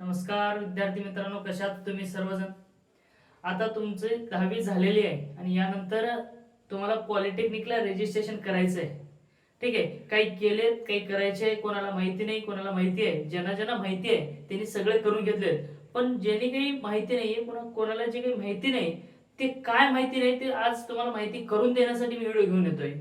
नमस्कार विद्यार्थी मित्रांनो कशात तुम्ही सर्वजण? आता तुमचे दहावी झालेली आहे आणि यानंतर तुम्हाला पॉलिटेक्निकला रजिस्ट्रेशन करायचं आहे ठीक आहे? काही केलेत काही करायचे कोणाला माहिती नाही कोणाला माहिती आहे. ज्यांना ज्यांना माहिती आहे त्यांनी सगळे करून घेतलेत. पण ज्यांनी काही माहिती नाही आहे कोणाला जे काही माहिती नाही ते काय माहिती नाही ते आज तुम्हाला माहिती करून देण्यासाठी मी व्हिडिओ घेऊन येतोय.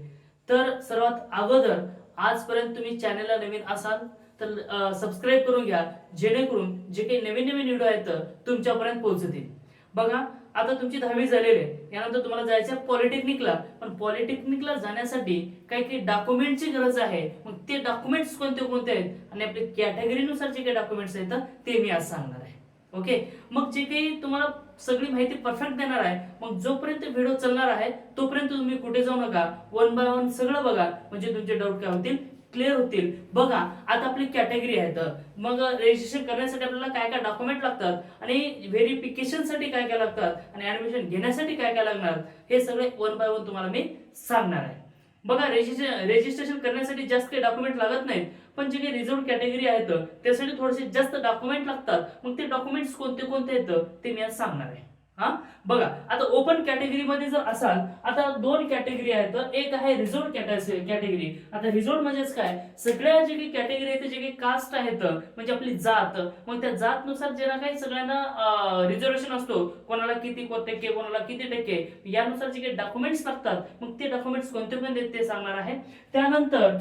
तर सर्वात अगोदर आजपर्यंत तुम्ही चॅनलला नवीन असाल तर सबस्क्राईब करून घ्या. जेणेकरून जे काही नवीन नवीन व्हिडिओ आहेत तुमच्यापर्यंत पोहोचतील. बघा आता तुमची दहावी झालेली आहे. यानंतर तुम्हाला जायचं आहे पॉलिटेक्निकला पण पॉलिटेक्निकला जाण्यासाठी काही काही डॉक्युमेंटची गरज आहे. मग ते डॉक्युमेंट्स कोणते कोणते आहेत? आणि आपल्या कॅटेगरीनुसार जे काही डॉक्युमेंट्स आहेत ते मी आज सांगणार आहे. ओके मग जे काही तुम्हाला सगळी माहिती परफेक्ट देणार आहे. मग जोपर्यंत व्हिडिओ चालणार आहे तोपर्यंत तुम्ही कुठे जाऊ नका. वन बाय वन सगळं बघा. म्हणजे तुमचे डाऊट काय होतील? क्लिअर होतील. बघा आता आपली कॅटेगरी आहेत मग रजिस्ट्रेशन करण्यासाठी आपल्याला काय काय डॉक्युमेंट लागतात? आणि व्हेरिफिकेशनसाठी काय काय लागतात? आणि ऍडमिशन घेण्यासाठी काय काय लागणार? हे सगळे वन बाय वन तुम्हाला मी सांगणार आहे. बघा रजिस्ट्रेशन रजिस्ट्रेशन करण्यासाठी जास्त काही डॉक्युमेंट लागत नाहीत पण जे काही रिझर्व कॅटेगरी आहेत त्यासाठी थोडेसे जास्त डॉक्युमेंट लागतात. मग ते डॉक्युमेंट्स कोणते कोणते आहेत ते मी आज सांगणार आहे. हा? बघा आता ओपन कॅटेगरीमध्ये जर असाल आता दोन कॅटेगरी आहेत एक आहे रिझोर्ट कॅटेगरी आता रिझोर्ट म्हणजेच काय? सगळ्या जे काही कॅटेगरी आहेत जे काही कास्ट आहेत म्हणजे आपली जात मग त्या जातनुसार ज्यांना काही सगळ्यांना रिझर्वेशन असतो कोणाला किती टक्के कोणाला किती टक्के यानुसार जे काही डॉक्युमेंट्स लागतात मग ते डॉक्युमेंट्स कोणते कोणते ते सांगणार आहे. त्यानंतर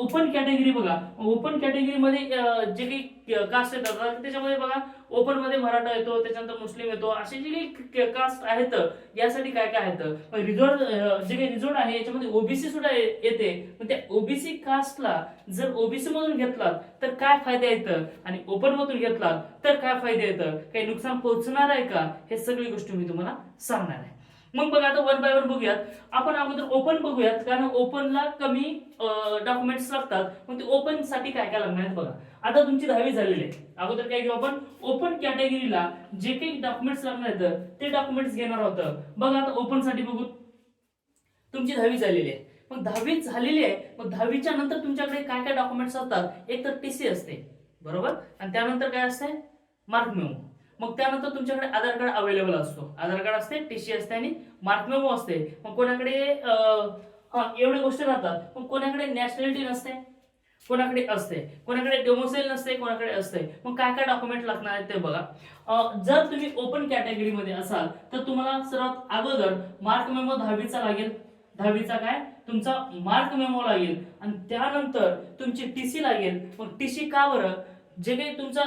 ओपन कॅटेगरी बघा. ओपन कॅटेगरीमध्ये जे काही कास्ट येतात त्याच्यामध्ये बघा ओपनमध्ये मराठा येतो त्याच्यानंतर मुस्लिम येतो असे जे काही कास्ट आहेत यासाठी काय काय आहेत? रिझोर्ट जे काही रिझोर्ट आहे याच्यामध्ये ओबीसी सुद्धा येते. मग त्या ओबीसी कास्टला जर ओबीसी मधून घेतलात तर काय फायदे येतं? आणि ओपन मधून घेतलात तर काय फायदे येतं? काही नुकसान पोहोचणार आहे का? हे सगळी गोष्टी मी तुम्हाला सांगणार आहे. मग बघा आता वन बाय वन बघूयात. आपण अगोदर ओपन बघूयात कारण ओपनला कमी डॉक्युमेंट्स लागतात. मग ते ओपनसाठी काय काय लागणार आहेत बघा. आता तुमची दहावी झालेली आहे. अगोदर काय घेऊ आपण? ओपन कॅटेगरीला जे काही डॉक्युमेंट्स लागणार आहेत ते डॉक्युमेंट्स घेणार होतं बघा आता ओपनसाठी बघू. तुमची दहावी झालेली आहे. मग दहावी झालेली आहे मग दहावीच्या नंतर तुमच्याकडे काय काय डॉक्युमेंट्स असतात? एक तर टीसी असते. बरोबर? आणि त्यानंतर काय असते मार्क मेमो मग त्यानंतर तुमच्याकडे आधार कार्ड अवेलेबल असतो. आधार कार्ड असते टीसी असते आणि मार्क मेमो असते. मग कोणाकडे अं, एवढ्या गोष्टी राहतात. मग कोणाकडे नॅशनॅलिटी नसते कोणाकडे असते. कोणाकडे डेमोसेल नसते कोणाकडे असते. मग काय काय डॉक्युमेंट लागणार आहेत ते बघा. जर तुम्ही ओपन कॅटेगरीमध्ये असाल तर तुम्हाला सर्वात अगोदर मार्क मेमो दहावीचा लागेल. दहावीचा काय? तुमचा मार्क मेमो लागेल. आणि त्यानंतर तुमची टीसी लागेल. मग टीसी का बरं? जे काही तुमचा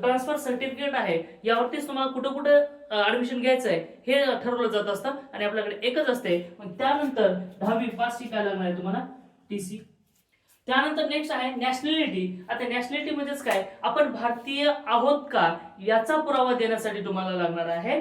ट्रान्सफर सर्टिफिकेट आहे यावरतीच तुम्हाला कुठं कुठं ऍडमिशन घ्यायचं आहे हे ठरवलं जात असतं आणि आपल्याकडे एकच असते. मग त्यानंतर दहावी पास शिकायला लागणार आहे तुम्हाला टीसी त्यानंतर नेक्स्ट आहे नॅशनॅलिटी आता नॅशनॅलिटी म्हणजेच काय? आपण भारतीय आहोत का? याचा पुरावा देण्यासाठी तुम्हाला लागणार आहे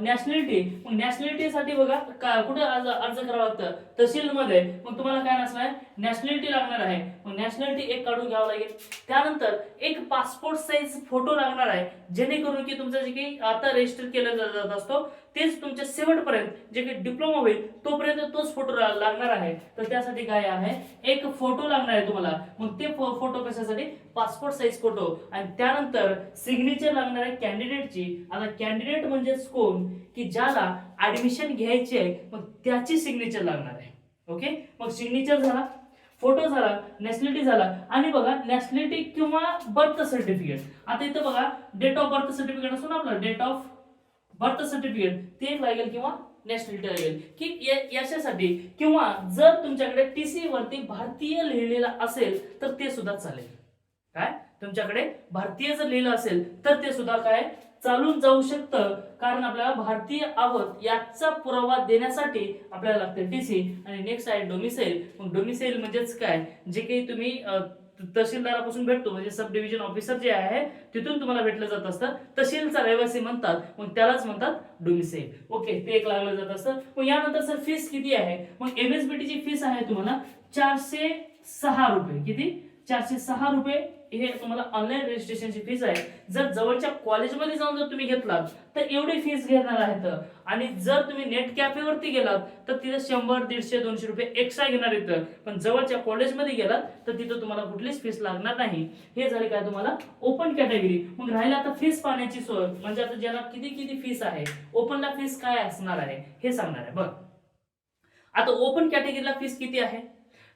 नॅशनॅलिटी मग नॅशनॅलिटीसाठी बघा का कुठे अर्ज अर्ज करावा लागतं? तहसीलमध्ये. मग तुम्हाला काय नसणार? आहे नॅशनॅलिटी लागणार आहे. मग नॅशनॅलिटी एक काढून घ्यावं लागेल. त्यानंतर एक पासपोर्ट साईज फोटो लागणार आहे जेणेकरून की तुमचं जे काही आता रजिस्टर केलं जात असतो तेच तुमच्या शेवटपर्यंत जे काही डिप्लोमा होईल तोपर्यंत तोच फोटो लागणार आहे. तर त्यासाठी काय आहे? एक फोटो लागणार आहे तुम्हाला. मग ते फोटो कशासाठी? पासपोर्ट साईज फोटो आणि त्यानंतर सिग्नेचर लागणार आहे कॅन्डिडेटची आता कॅन्डिडेट म्हणजेच कोण? की ज्याला ऍडमिशन घ्यायची आहे मग त्याची सिग्नेचर लागणार आहे. ओके मग सिग्नेचर झाला. फोटो झाला नॅशनॅलिटी झाला आणि बघा नॅशनॅलिटी किंवा बर्थ सर्टिफिकेट आता इथं बघा डेट ऑफ बर्थ सर्टिफिकेट असतो ना आपलं डेट ऑफ बर्थ सर्टिफिकेट ते एक लागेल किंवा नॅशनॅलिटी लागेल. की याच्यासाठी किंवा जर तुमच्याकडे टीसी वरती भारतीय लिहिलेला असेल तर ते सुद्धा चालेल. काय? तुमच्याकडे भारतीय जर लिहिलं असेल तर ते सुद्धा काय? चालून जाऊ शकतं. कारण आपल्याला भारतीय आहोत याचा पुरावा देण्यासाठी आपल्याला लागते डीसी आणि नेक्स्ट आहे डोमिसाईल मग डोमिसाईल म्हणजेच काय? जे काही तुम्ही तहसीलदारापासून भेटतो. म्हणजे सब डिव्हिजन ऑफिसर जे आहे तिथून तुम्हाला भेटलं जात असतं. तहसीलचा रहिवासी म्हणतात. मग त्यालाच म्हणतात डोमिसाईल ओके ते एक लागलं जात असतं. मग यानंतर सर फीस किती आहे? मग एमएसबीटीची फीस आहे तुम्हाला चारशे सहा रुपये. किती? चारशे सहा रुपये हे तुम्हाला ऑनलाईन रजिस्ट्रेशनची फीज आहे. जर जवळच्या कॉलेजमध्ये जाऊन जर तुम्ही घेतलात तर एवढी फीज घेणार आहेत. आणि जर तुम्ही नेट कॅफेवरती गेलात तर तिथे शंभर दीडशे दोनशे रुपये एक्स्ट्रा घेणार आहेत. पण जवळच्या कॉलेजमध्ये गेलात तर तिथं तुम्हाला कुठलीच फीस लागणार नाही. हे झाले काय तुम्हाला? ओपन कॅटेगरी मग राहिलं आता फीस पाण्याची सोय. म्हणजे आता ज्याला किती किती फीस आहे ओपनला फीस काय असणार आहे हे सांगणार आहे. बघ आता ओपन कॅटेगरीला फीस किती आहे?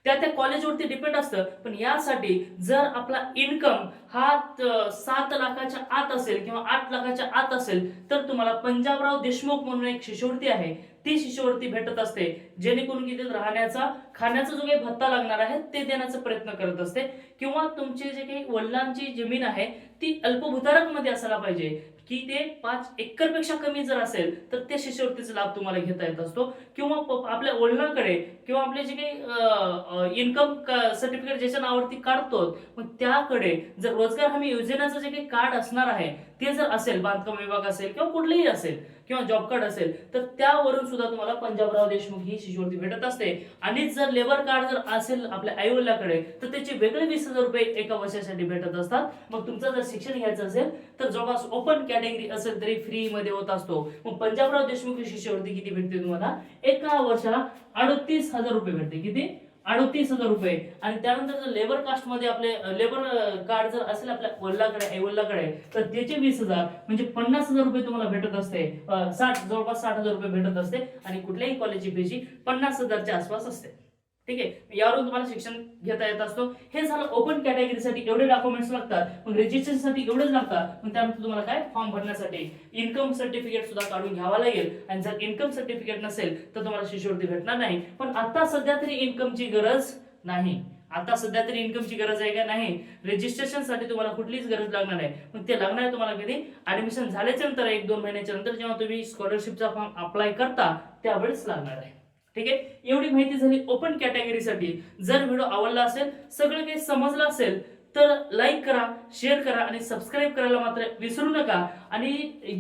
त्या त्या कॉलेजवरती डिपेंड असतं. पण यासाठी जर आपला इन्कम हा सात लाखाच्या आत असेल किंवा आठ लाखाच्या आत असेल तर तुम्हाला पंजाबराव देशमुख म्हणून एक शिष्यवृत्ती आहे. ती शिष्यवृत्ती भेटत असते. जेणेकरून की ते राहण्याचा खाण्याचा जो काही भत्ता लागणार आहे ते देण्याचा प्रयत्न करत असते. किंवा तुमची जे काही वडिलांची जमीन आहे ती अल्पभूधारकमध्ये असायला पाहिजे. की ते पाच एकरपेक्षा कमी जर असेल तर त्या शिष्यवृत्तीचा लाभ तुम्हाला घेता येत असतो. किंवा आपल्या वडिलांकडे किंवा आपले जे काही इन्कम सर्टिफिकेट ज्याच्या नावावरती काढतो मग त्याकडे जर रोजगार हमी योजनेचं जे काही कार्ड असणार आहे ते जर असेल बांधकाम विभाग असेल किंवा कुठलंही असेल किंवा जॉब कार्ड असेल तर त्यावरून सुद्धा तुम्हाला पंजाबराव देशमुख ही शिष्यवृत्ती भेटत असते. आणि जर लेबर कार्ड जर असेल आपल्या आईवडिलाकडे तर त्याचे वेगळे वीस हजार रुपये एका वर्षासाठी भेटत असतात. मग तुमचं जर शिक्षण घ्यायचं असेल तर जवळपास ओपन कॅटेगरी असेल तरी फ्री मध्ये होत असतो. मग पंजाबराव देशमुख ही शिष्यवृत्ती किती भेटते तुम्हाला? एका वर्षाला अडतीस हजार रुपये भेटते. किती? अडतीस हजार रुपये. आणि त्यानंतर जर लेबर कास्टमध्ये आपले लेबर कार्ड जर असेल आपल्या वल्लाकडे ऐवल्लाकडे तर त्याचे वीस हजार म्हणजे पन्नास हजार रुपये तुम्हाला भेटत असते. साठ जवळपास साठ हजार रुपये भेटत असते आणि कुठल्याही कॉलेजची फीची पन्नास हजारच्या आसपास असते. ठीक आहे? यावरून तुम्हाला शिक्षण घेता येत असतो. हे झालं ओपन कॅटेगरीसाठी एवढे डॉक्युमेंट्स लागतात मग रजिस्ट्रेशनसाठी एवढेच लागतात मग त्यानंतर तुम्हाला काय? फॉर्म भरण्यासाठी इन्कम सर्टिफिकेट सुद्धा काढून घ्यावा लागेल. आणि जर इन्कम सर्टिफिकेट नसेल तर तुम्हाला शिष्यवृत्ती भेटणार नाही. पण आता सध्या तरी इन्कमची गरज नाही. आता सध्या तरी इन्कमची गरज आहे का? नाही. रजिस्ट्रेशनसाठी तुम्हाला कुठलीच गरज लागणार आहे मग ते लागणार आहे तुम्हाला कधी? ऍडमिशन झाल्याच्यानंतर एक दोन महिन्याच्या नंतर जेव्हा तुम्ही स्कॉलरशिपचा फॉर्म अप्लाय करता त्यावेळेस लागणार आहे. ठीक आहे? एवढी माहिती झाली ओपन कॅटेगरीसाठी जर व्हिडिओ आवडला असेल सगळं काही समजलं असेल तर लाईक करा शेअर करा आणि सबस्क्राईब करायला मात्र विसरू नका. आणि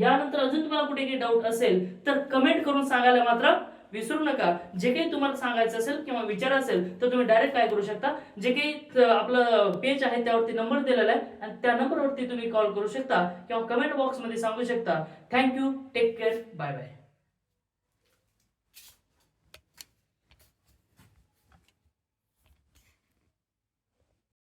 यानंतर अजून तुम्हाला कुठे काही डाऊट असेल तर कमेंट करून सांगायला मात्र विसरू नका. जे काही तुम्हाला सांगायचं असेल किंवा विचार असेल तर तुम्ही डायरेक्ट काय करू शकता? जे काही आपलं पेज आहे त्यावरती नंबर दिलेला आहे आणि त्या नंबरवरती तुम्ही कॉल करू शकता किंवा कमेंट बॉक्समध्ये सांगू शकता. Thank you take care bye bye